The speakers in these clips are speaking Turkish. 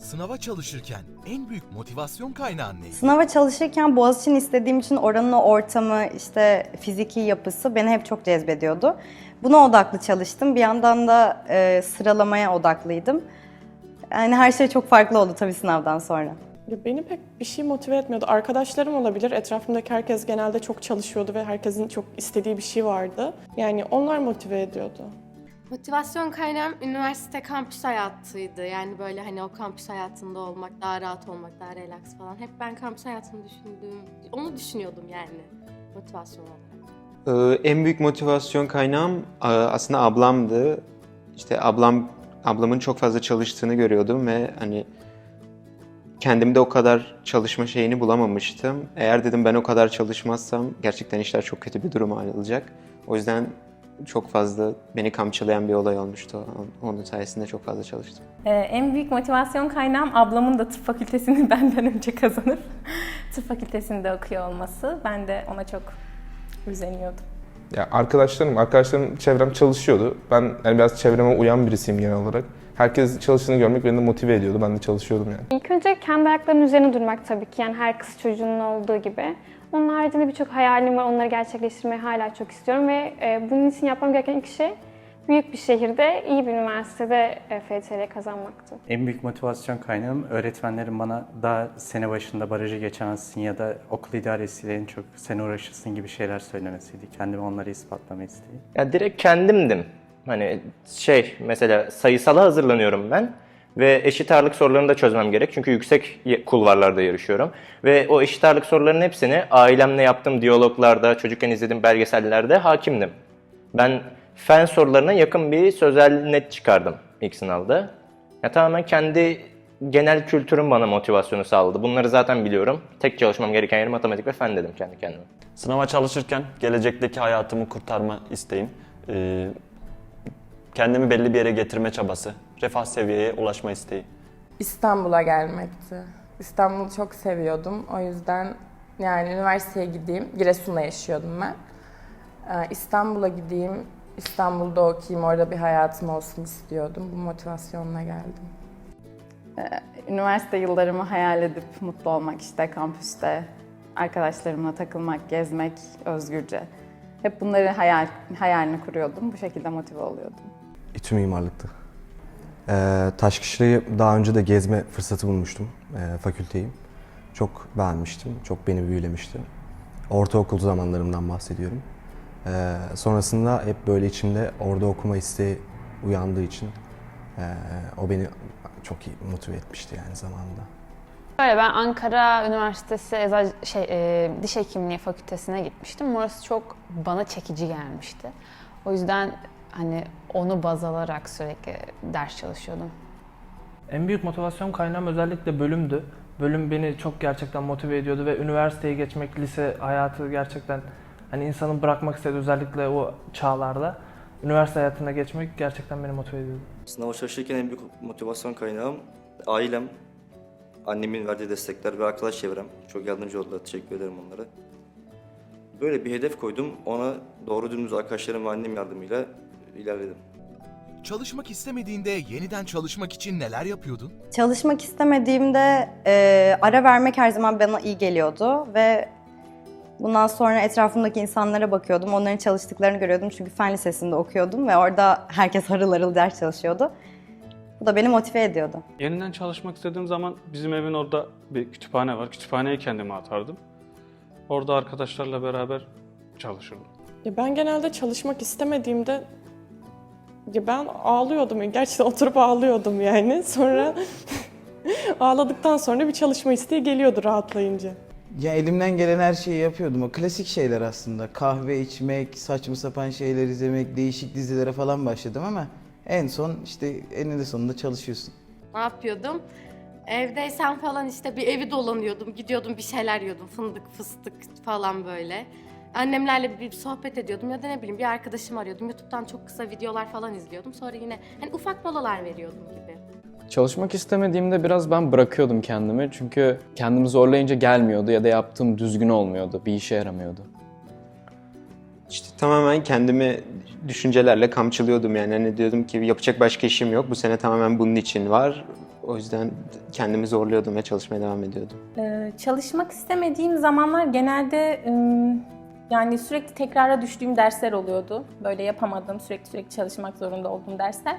Sınava çalışırken en büyük motivasyon kaynağın neydi? Sınava çalışırken Boğaziçi'ni istediğim için oranın o ortamı, işte fiziki yapısı beni hep çok cezbediyordu. Buna odaklı çalıştım. Bir yandan da e, sıralamaya odaklıydım. Yani her şey çok farklı oldu tabii sınavdan sonra. Beni pek bir şey motive etmiyordu. Arkadaşlarım olabilir. Etrafımdaki herkes genelde çok çalışıyordu ve herkesin çok istediği bir şey vardı. Yani onlar motive ediyordu. Motivasyon kaynağım üniversite kampüs hayatıydı. Yani böyle hani o kampüs hayatında olmak, daha rahat olmak, daha relax falan. Hep ben kampüs hayatını düşündüm. Onu düşünüyordum yani motivasyon olarak. Ee, en büyük motivasyon kaynağım a- aslında ablamdı. İşte ablam ablamın çok fazla çalıştığını görüyordum ve hani kendimde o kadar çalışma şeyini bulamamıştım. Eğer dedim ben o kadar çalışmazsam gerçekten işler çok kötü bir duruma ayrılacak. O yüzden çok fazla beni kamçılayan bir olay olmuştu. Onun sayesinde çok fazla çalıştım. Ee, en büyük motivasyon kaynağım ablamın da tıp fakültesini benden önce kazanıp tıp fakültesinde okuyor olması. Ben de ona çok özeniyordum. Ya arkadaşlarım, arkadaşlarım çevrem çalışıyordu. Ben yani biraz çevreme uyan birisiyim genel olarak. Herkes çalıştığını görmek beni de motive ediyordu. Ben de çalışıyordum yani. İlk önce kendi ayaklarının üzerine durmak tabii ki yani her kız çocuğunun olduğu gibi. Onun haricinde birçok hayalim var. Onları gerçekleştirmeyi hala çok istiyorum ve e, bunun için yapmam gereken ilk şey büyük bir şehirde, iyi bir üniversitede e, FTL kazanmaktı. En büyük motivasyon kaynağım öğretmenlerin bana daha sene başında barajı geçemezsin ya da okul idaresiyle en çok sen uğraşırsın gibi şeyler söylemesiydi. Kendime onları ispatlamayı isteği. Ya direkt kendimdim. Hani şey mesela sayısala hazırlanıyorum ben ve eşit ağırlık sorularını da çözmem gerek. Çünkü yüksek kulvarlarda yarışıyorum. Ve o eşit ağırlık sorularının hepsini ailemle yaptığım diyaloglarda, çocukken izlediğim belgesellerde hakimdim. Ben fen sorularına yakın bir sözel net çıkardım ilk sınavda. Ya tamamen kendi genel kültürüm bana motivasyonu sağladı. Bunları zaten biliyorum. Tek çalışmam gereken yer matematik ve fen dedim kendi kendime. Sınava çalışırken gelecekteki hayatımı kurtarma isteğim, e, kendimi belli bir yere getirme çabası, refah seviyeye ulaşma isteği. İstanbul'a gelmekti. İstanbul'u çok seviyordum. O yüzden yani üniversiteye gideyim. Giresun'da yaşıyordum ben. Ee, İstanbul'a gideyim, İstanbul'da okuyayım, orada bir hayatım olsun istiyordum. Bu motivasyonla geldim. Üniversite yıllarımı hayal edip mutlu olmak işte kampüste, arkadaşlarımla takılmak, gezmek özgürce. Hep bunları hayal, hayalini kuruyordum. Bu şekilde motive oluyordum. İTÜ mimarlıktı. Ee, Taşkışla'yı daha önce de gezme fırsatı bulmuştum, ee, fakülteyi. Çok beğenmiştim, çok beni büyülemişti. Ortaokul zamanlarımdan bahsediyorum. Ee, sonrasında hep böyle içimde orada okuma isteği uyandığı için ee, o beni çok iyi motive etmişti yani zamanında. Böyle ben Ankara Üniversitesi Eczacı şey e, Diş Hekimliği Fakültesine gitmiştim. Orası çok bana çekici gelmişti. O yüzden hani onu baz alarak sürekli ders çalışıyordum. En büyük motivasyon kaynağım özellikle bölümdü. Bölüm beni çok gerçekten motive ediyordu ve üniversiteye geçmek, lise hayatı gerçekten hani insanın bırakmak istediği özellikle o çağlarda üniversite hayatına geçmek gerçekten beni motive ediyordu. Sınava çalışırken en büyük motivasyon kaynağım ailem, annemin verdiği destekler ve arkadaş çevrem. Çok yardımcı oldular, teşekkür ederim onlara. Böyle bir hedef koydum, ona doğru dümdüz arkadaşlarım ve annem yardımıyla ilerledim. Çalışmak istemediğinde yeniden çalışmak için neler yapıyordun? Çalışmak istemediğimde e, ara vermek her zaman bana iyi geliyordu ve bundan sonra etrafımdaki insanlara bakıyordum. Onların çalıştıklarını görüyordum çünkü fen lisesinde okuyordum ve orada herkes harıl harıl ders çalışıyordu. Bu da beni motive ediyordu. Yeniden çalışmak istediğim zaman bizim evin orada bir kütüphane var. Kütüphaneye kendimi atardım. Orada arkadaşlarla beraber çalışırdım. Ya ben genelde çalışmak istemediğimde ya ben ağlıyordum. Gerçekten oturup ağlıyordum yani. Sonra ağladıktan sonra bir çalışma isteği geliyordu rahatlayınca. Ya elimden gelen her şeyi yapıyordum. O klasik şeyler aslında. Kahve içmek, saçma sapan şeyler izlemek, değişik dizilere falan başladım ama en son işte eninde sonunda çalışıyorsun. Ne yapıyordum? Evdeysen falan işte bir evi dolanıyordum. Gidiyordum bir şeyler yiyordum. Fındık, fıstık falan böyle. Annemlerle bir sohbet ediyordum ya da ne bileyim bir arkadaşım arıyordum. YouTube'dan çok kısa videolar falan izliyordum. Sonra yine hani ufak molalar veriyordum gibi. Çalışmak istemediğimde biraz ben bırakıyordum kendimi. Çünkü kendimi zorlayınca gelmiyordu ya da yaptığım düzgün olmuyordu. Bir işe yaramıyordu. İşte tamamen kendimi düşüncelerle kamçılıyordum yani. Hani diyordum ki yapacak başka işim yok. Bu sene tamamen bunun için var. O yüzden kendimi zorluyordum ve çalışmaya devam ediyordum. Ee, çalışmak istemediğim zamanlar genelde ım, yani sürekli tekrara düştüğüm dersler oluyordu. Böyle yapamadığım, sürekli sürekli çalışmak zorunda olduğum dersler.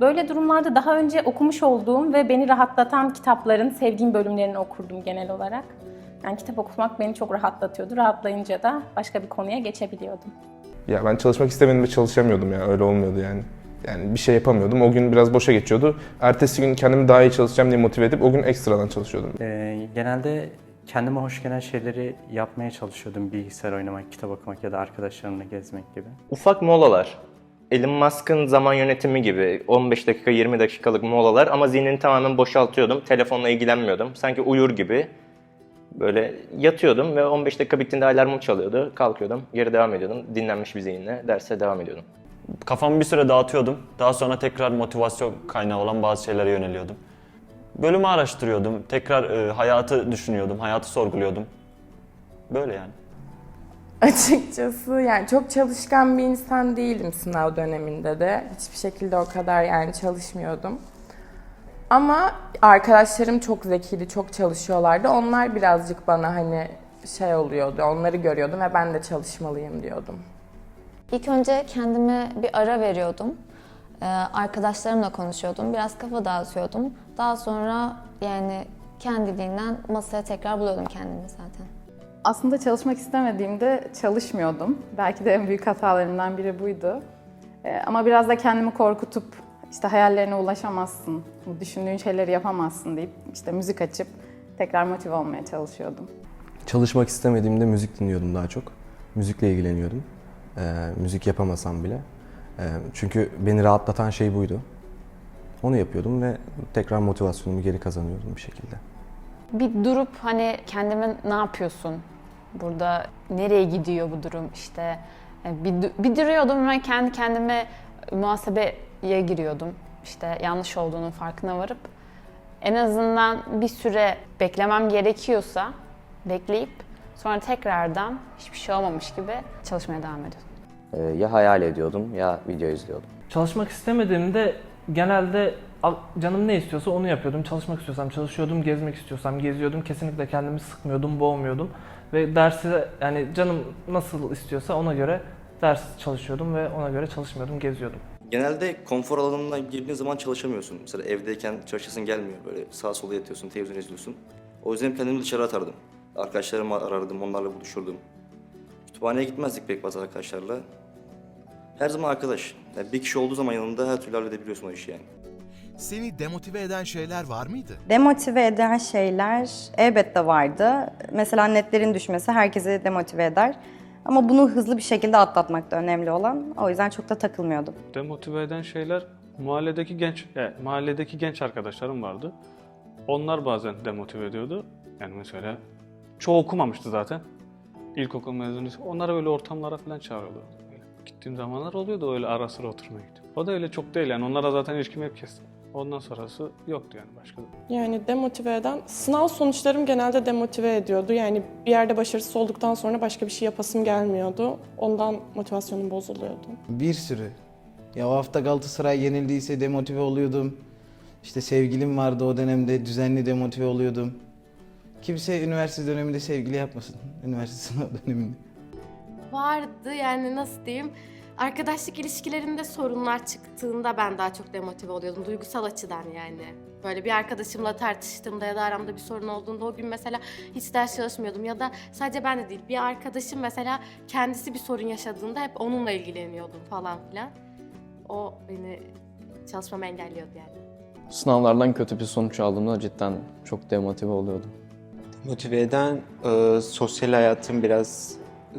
Böyle durumlarda daha önce okumuş olduğum ve beni rahatlatan kitapların sevdiğim bölümlerini okurdum genel olarak. Yani kitap okumak beni çok rahatlatıyordu. Rahatlayınca da başka bir konuya geçebiliyordum. Ya ben çalışmak istemedim ve çalışamıyordum ya öyle olmuyordu yani. Yani bir şey yapamıyordum. O gün biraz boşa geçiyordu. Ertesi gün kendimi daha iyi çalışacağım diye motive edip o gün ekstradan çalışıyordum. Ee, genelde kendime hoş gelen şeyleri yapmaya çalışıyordum. Bilgisayar oynamak, kitap okumak ya da arkadaşlarımla gezmek gibi. Ufak molalar. Elon Musk'ın zaman yönetimi gibi 15 dakika 20 dakikalık molalar ama zihnini tamamen boşaltıyordum. Telefonla ilgilenmiyordum. Sanki uyur gibi böyle yatıyordum ve 15 dakika bittiğinde alarmım çalıyordu. Kalkıyordum, geri devam ediyordum. Dinlenmiş bir zihinle derse devam ediyordum. Kafamı bir süre dağıtıyordum. Daha sonra tekrar motivasyon kaynağı olan bazı şeylere yöneliyordum. Bölümü araştırıyordum. Tekrar e, hayatı düşünüyordum, hayatı sorguluyordum. Böyle yani. Açıkçası yani çok çalışkan bir insan değilim sınav döneminde de. Hiçbir şekilde o kadar yani çalışmıyordum. Ama arkadaşlarım çok zekiydi, çok çalışıyorlardı. Onlar birazcık bana hani şey oluyordu, onları görüyordum ve ben de çalışmalıyım diyordum. İlk önce kendime bir ara veriyordum. Ee, arkadaşlarımla konuşuyordum. Biraz kafa dağıtıyordum. Daha sonra yani kendiliğinden masaya tekrar buluyordum kendimi zaten. Aslında çalışmak istemediğimde çalışmıyordum. Belki de en büyük hatalarımdan biri buydu. Ee, ama biraz da kendimi korkutup işte hayallerine ulaşamazsın, bu düşündüğün şeyleri yapamazsın deyip işte müzik açıp tekrar motive olmaya çalışıyordum. Çalışmak istemediğimde müzik dinliyordum daha çok. Müzikle ilgileniyordum. Ee, müzik yapamasam bile. Ee, çünkü beni rahatlatan şey buydu. Onu yapıyordum ve tekrar motivasyonumu geri kazanıyordum bir şekilde. Bir durup hani kendime ne yapıyorsun? Burada nereye gidiyor bu durum? İşte e, bir, bir duruyordum ve kendi kendime muhasebeye giriyordum. İşte yanlış olduğunun farkına varıp en azından bir süre beklemem gerekiyorsa bekleyip sonra tekrardan hiçbir şey olmamış gibi çalışmaya devam ediyordum. Ee, ya hayal ediyordum ya video izliyordum. Çalışmak istemediğimde genelde canım ne istiyorsa onu yapıyordum. Çalışmak istiyorsam çalışıyordum, gezmek istiyorsam geziyordum. Kesinlikle kendimi sıkmıyordum, boğmuyordum. Ve dersi yani canım nasıl istiyorsa ona göre ders çalışıyordum ve ona göre çalışmıyordum, geziyordum. Genelde konfor alanına girdiğin zaman çalışamıyorsun. Mesela evdeyken çalışasın gelmiyor. Böyle sağa sola yatıyorsun, televizyon izliyorsun. O yüzden kendimi dışarı atardım. Arkadaşlarımı arardım, onlarla buluşurdum. Kütüphaneye gitmezdik pek fazla arkadaşlarla. Her zaman arkadaş. Yani bir kişi olduğu zaman yanında her türlü halledebiliyorsun o işi yani. Seni demotive eden şeyler var mıydı? Demotive eden şeyler elbette vardı. Mesela netlerin düşmesi herkesi demotive eder. Ama bunu hızlı bir şekilde atlatmak da önemli olan. O yüzden çok da takılmıyordum. Demotive eden şeyler mahalledeki genç, yani mahalledeki genç arkadaşlarım vardı. Onlar bazen demotive ediyordu. Yani mesela çoğu okumamıştı zaten. İlkokul mezunu. Onları böyle ortamlara falan çağırıyordu. Gittiğim zamanlar oluyordu öyle ara sıra oturmaya gittim. O da öyle çok değil yani onlara zaten ilişkimi hep kestim. Ondan sonrası yoktu yani başka. Yani demotive eden, sınav sonuçlarım genelde demotive ediyordu. Yani bir yerde başarısız olduktan sonra başka bir şey yapasım gelmiyordu. Ondan motivasyonum bozuluyordu. Bir sürü. Ya o hafta Galatasaray yenildiyse demotive oluyordum. İşte sevgilim vardı o dönemde düzenli demotive oluyordum. Kimse üniversite döneminde sevgili yapmasın. Üniversite sınav döneminde. Vardı yani nasıl diyeyim arkadaşlık ilişkilerinde sorunlar çıktığında ben daha çok demotive oluyordum duygusal açıdan yani. Böyle bir arkadaşımla tartıştığımda ya da aramda bir sorun olduğunda o gün mesela hiç ders çalışmıyordum ya da sadece ben de değil bir arkadaşım mesela kendisi bir sorun yaşadığında hep onunla ilgileniyordum falan filan. O beni çalışmamı engelliyordu yani. Sınavlardan kötü bir sonuç aldığımda cidden çok demotive oluyordum. Motive eden e, sosyal hayatım biraz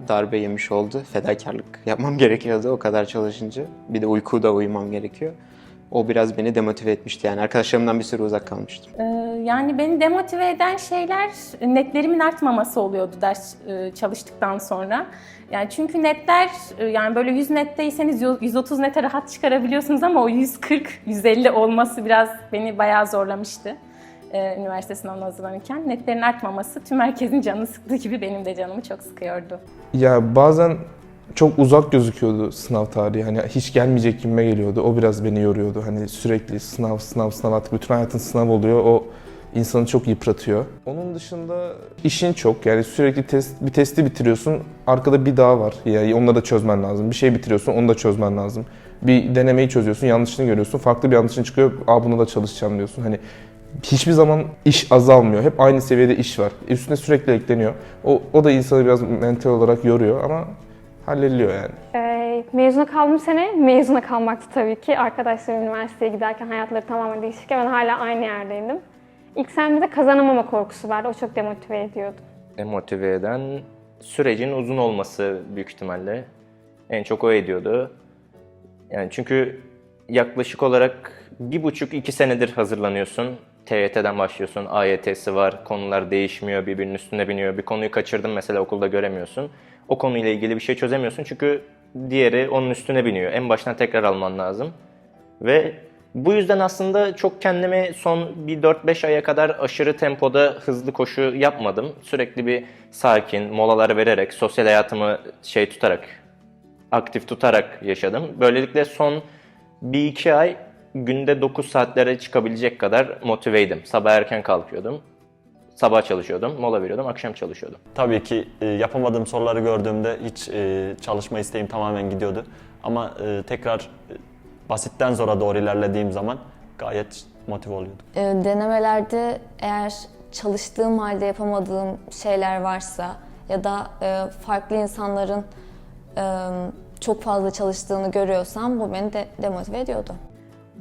darbe yemiş oldu. Fedakarlık yapmam gerekiyordu o kadar çalışınca. Bir de uykuda uyumam gerekiyor. O biraz beni demotive etmişti yani. Arkadaşlarımdan bir süre uzak kalmıştım. Ee, yani beni demotive eden şeyler netlerimin artmaması oluyordu ders e, çalıştıktan sonra. Yani çünkü netler e, yani böyle 100 netteyseniz 130 nete rahat çıkarabiliyorsunuz ama o 140 150 olması biraz beni bayağı zorlamıştı. Ee, üniversite sınavına hazırlanırken netlerin artmaması tüm herkesin canını sıktığı gibi benim de canımı çok sıkıyordu. Ya bazen çok uzak gözüküyordu sınav tarihi. Hani hiç gelmeyecek gibime geliyordu. O biraz beni yoruyordu. Hani sürekli sınav, sınav, sınav artık bütün hayatın sınav oluyor. O insanı çok yıpratıyor. Onun dışında işin çok. Yani sürekli test, bir testi bitiriyorsun. Arkada bir daha var. Yani onları da çözmen lazım. Bir şey bitiriyorsun, onu da çözmen lazım. Bir denemeyi çözüyorsun, yanlışını görüyorsun. Farklı bir yanlışın çıkıyor. Aa buna da çalışacağım diyorsun. Hani hiçbir zaman iş azalmıyor. Hep aynı seviyede iş var. Üstüne sürekli ekleniyor. O, o da insanı biraz mental olarak yoruyor ama hallediliyor yani. Ee, mezuna kaldığım sene mezuna kalmaktı tabii ki. Arkadaşlarım üniversiteye giderken hayatları tamamen değişirken ben hala aynı yerdeydim. İlk senemde de kazanamama korkusu vardı. O çok demotive ediyordu. Demotive eden sürecin uzun olması büyük ihtimalle. En çok o ediyordu. Yani çünkü yaklaşık olarak bir buçuk iki senedir hazırlanıyorsun. TYT'den başlıyorsun, AYT'si var, konular değişmiyor, birbirinin üstüne biniyor. Bir konuyu kaçırdın mesela okulda göremiyorsun. O konuyla ilgili bir şey çözemiyorsun çünkü diğeri onun üstüne biniyor. En baştan tekrar alman lazım. Ve bu yüzden aslında çok kendimi son bir 4-5 aya kadar aşırı tempoda hızlı koşu yapmadım. Sürekli bir sakin, molalar vererek, sosyal hayatımı şey tutarak, aktif tutarak yaşadım. Böylelikle son 1-2 ay günde 9 saatlere çıkabilecek kadar motiveydim. Sabah erken kalkıyordum. Sabah çalışıyordum, mola veriyordum, akşam çalışıyordum. Tabii ki e, yapamadığım soruları gördüğümde hiç e, çalışma isteğim tamamen gidiyordu. Ama e, tekrar e, basitten zora doğru ilerlediğim zaman gayet motive oluyordum. Denemelerde eğer çalıştığım halde yapamadığım şeyler varsa ya da e, farklı insanların e, çok fazla çalıştığını görüyorsam bu beni de demotive ediyordu.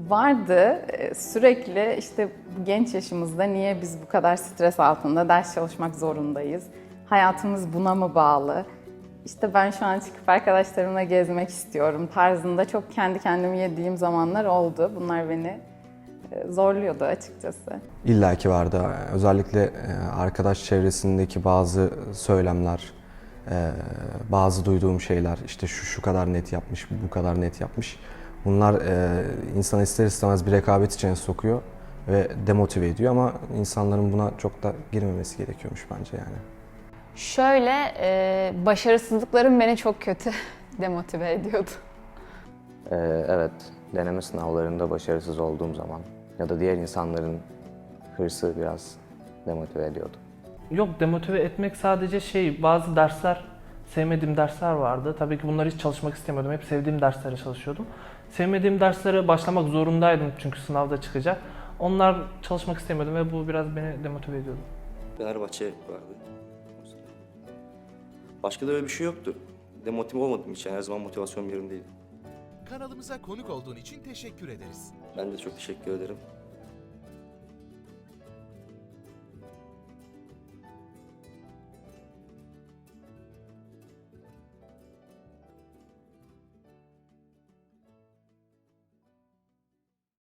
Vardı Ee, sürekli işte genç yaşımızda niye biz bu kadar stres altında ders çalışmak zorundayız? Hayatımız buna mı bağlı? İşte ben şu an çıkıp arkadaşlarımla gezmek istiyorum tarzında çok kendi kendimi yediğim zamanlar oldu. Bunlar beni e, zorluyordu açıkçası. İlla ki vardı. Özellikle e, arkadaş çevresindeki bazı söylemler, e, bazı duyduğum şeyler, işte şu şu kadar net yapmış, bu kadar net yapmış. Bunlar e, insanı ister istemez bir rekabet içine sokuyor ve demotive ediyor ama insanların buna çok da girmemesi gerekiyormuş bence yani. Şöyle, e, başarısızlıklarım beni çok kötü demotive ediyordu. Ee, evet, deneme sınavlarında başarısız olduğum zaman ya da diğer insanların hırsı biraz demotive ediyordu. Yok demotive etmek sadece şey bazı dersler sevmediğim dersler vardı. Tabii ki bunları hiç çalışmak istemiyordum. Hep sevdiğim derslere çalışıyordum. Sevmediğim derslere başlamak zorundaydım çünkü sınavda çıkacak. Onlar çalışmak istemiyordum ve bu biraz beni demotive ediyordu. Fenerbahçe vardı. Başka da öyle bir şey yoktu. Demotive olmadım hiç yani her zaman motivasyon yerimdeydi. Kanalımıza konuk olduğun için teşekkür ederiz. Ben de çok teşekkür ederim.